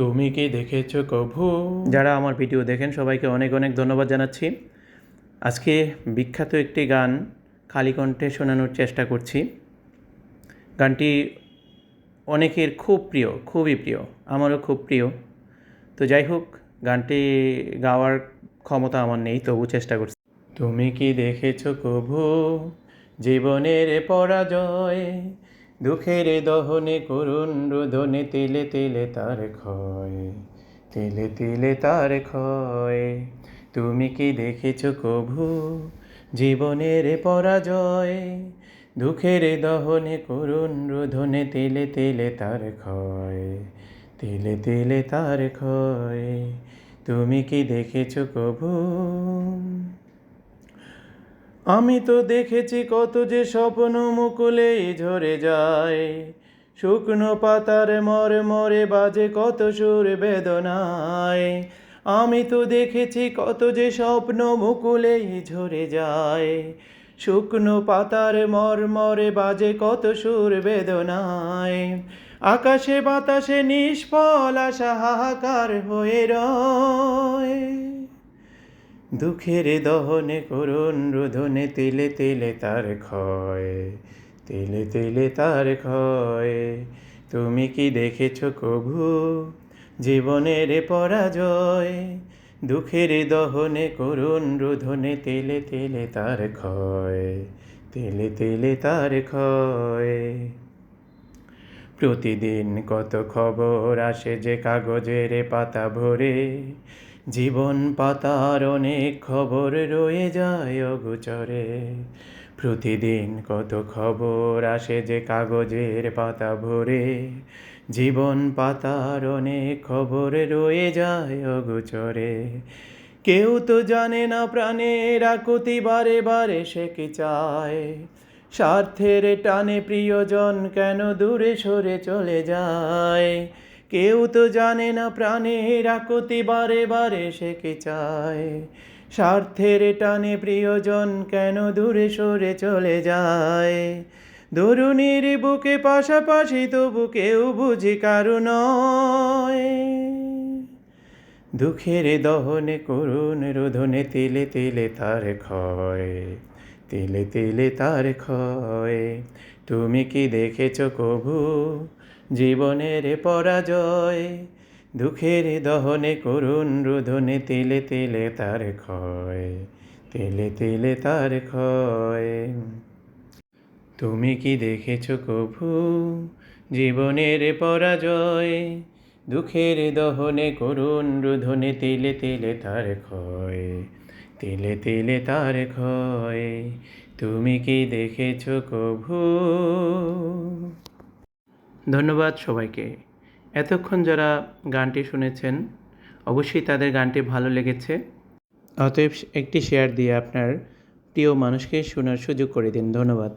তুমি কি দেখেছ কভু? যারা আমার ভিডিও দেখেন সবাইকে অনেক অনেক ধন্যবাদ জানাচ্ছি। আজকে বিখ্যাত একটি গান খালি কণ্ঠে শোনানোর চেষ্টা করছি। গানটি অনেকের খুব প্রিয় খুবই প্রিয় আমারও খুব প্রিয়। তো যাই হোক গানটি গাওয়ার ক্ষমতা আমার নেই তবু চেষ্টা করছি। তুমি কি দেখেছ কভু? জীবনের পরাজয় দুঃখের দহনে করুণ রোদনে তেলে তেলে তার ক্ষয়, তেলে তেলে তার ক্ষয়। তুমি কি দেখেছ কভু জীবনের পরাজয়? দুঃখের দহনে করুণ রোধনে তেলে তেলে তার ক্ষয়, তেলে তেলে তার ক্ষয়। তুমি কি দেখেছ কভু আমি তো দেখেছি কত যে স্বপ্ন মুকুলে ঝরে যায়। শুকনো পাতার মরে মরে বাজে কত সুর বেদনায়। আমি তো দেখেছি কত যে স্বপ্ন মুকুলে ঝরে যায়। শুকনো পাতার মর মরে বাজে কত সুর বেদনায়। আকাশে বাতাসে নিষ্ফল আশা হাহাকার হয়ে রয়। দুঃখের দহনে করুণ রোধনে তেলে তেলে তার ক্ষয়, তেলে তেলে তার ক্ষয়। তুমি কি দেখেছ কভু জীবনের পরাজয়? দুঃখের দহনে করুণ রোধনে তেলে তেলে তার ক্ষয়, তেলে তেলে তার ক্ষয়। প্রতিদিন কত খবর আসে যে কাগজের পাতা ভরে জীবন পাতার অনেক খবর রয়ে যায় অগোচরে। প্রতিদিন কত খবর আসে যে কাগজের পাতা ভরে। জীবন পাতার অনেক খবর রয়ে যায় অগোচরে। কেউ তো জানে না প্রাণের আকুতি বারে বারে সে কি চায়। স্বার্থের টানে প্রিয়জন কেন দূরে সরে চলে যায়? কেউ তো জানে না প্রাণের আকুতি বারে বারে সে চায়। স্বার্থের টানে প্রিয়জন কেন দূরে সরে চলে যায়? দরুণীর বুকে পাশাপাশি তবু কেউ বুঝি কারণ দুঃখের দহনে করুণ রোধনে তেলে তেলে তার ক্ষয়, তেলে তেলে তার ক্ষয়। তুমি কি দেখেছ কভু জীবনের পরাজয়? দুঃখের দহনে করুণ রোধনে তেলে তেলে তার ক্ষয়, তেলে তেলে তার ক্ষয়। তুমি কি দেখেছ কভু জীবনের পরাজয়? দুঃখের দহনে করুণ রোধনে তেলে তেলে তার ক্ষয় তেলে তেলে তার ক্ষয়, তুমি কি দেখেছ কভু? ধন্যবাদ সবাইকে। এতক্ষণ যারা গানটি শুনেছেন, অবশ্যই তাদের গানটি ভালো লেগেছে। অতএব একটি শেয়ার দিয়ে আপনার প্রিয় মানুষকে শোনার সুযোগ করে দিন। ধন্যবাদ।